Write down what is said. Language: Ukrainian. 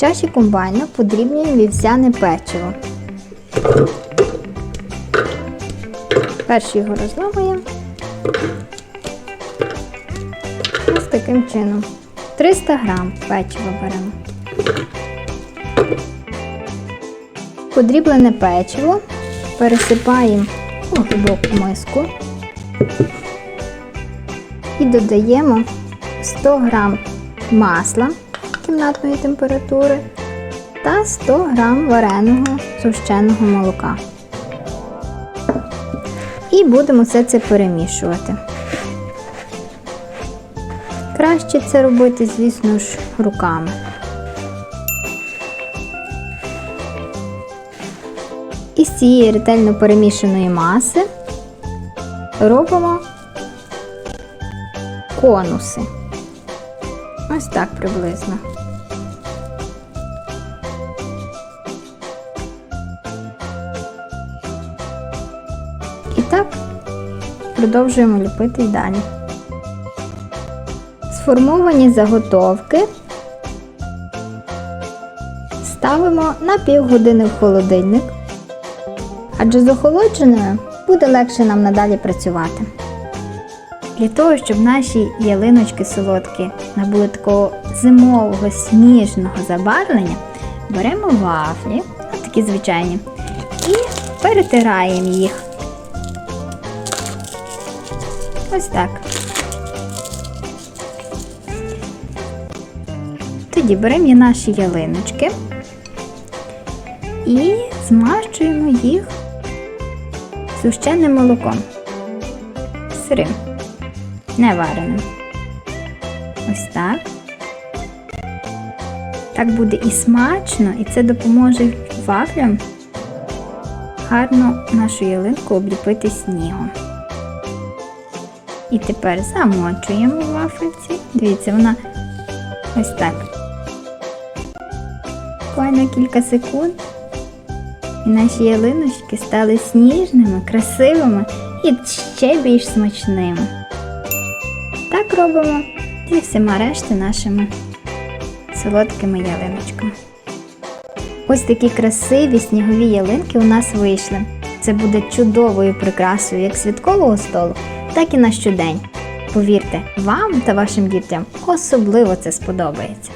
Чаші комбайна подрібнюємо вівсяне печиво. Перший його розламуємо. Ось таким чином. 300 грам печива беремо. Подріблене печиво пересипаємо у глибоку миску і додаємо 100 грам масла кімнатної температури та 100 грам вареного сущеного молока. І будемо все це перемішувати. Краще це робити, звісно ж, руками. Із цієї ретельно перемішаної маси робимо конуси. Ось так приблизно. І так продовжуємо ліпити й далі. Сформовані заготовки ставимо на півгодини в холодильник, адже з охолодженою буде легше нам надалі працювати. Для того, щоб наші ялиночки солодкі набули такого зимового сніжного забарвлення, беремо вафлі, такі звичайні, і перетираємо їх. Ось так. Тоді беремо наші ялиночки і змащуємо їх сущеним молоком. Сирим, не вареним. Ось так. Так буде і смачно, і це допоможе вафлям гарно нашу ялинку обліпити снігом. І тепер замочуємо вафельці. Дивіться, вона ось так. Буквально кілька секунд. І наші ялиночки стали сніжними, красивими і ще більш смачними. Так робимо зі всіма решти нашими солодкими ялиночками. Ось такі красиві снігові ялинки у нас вийшли. Це буде чудовою прикрасою як святкового столу, так і на щодень. Повірте, вам та вашим дітям особливо це сподобається.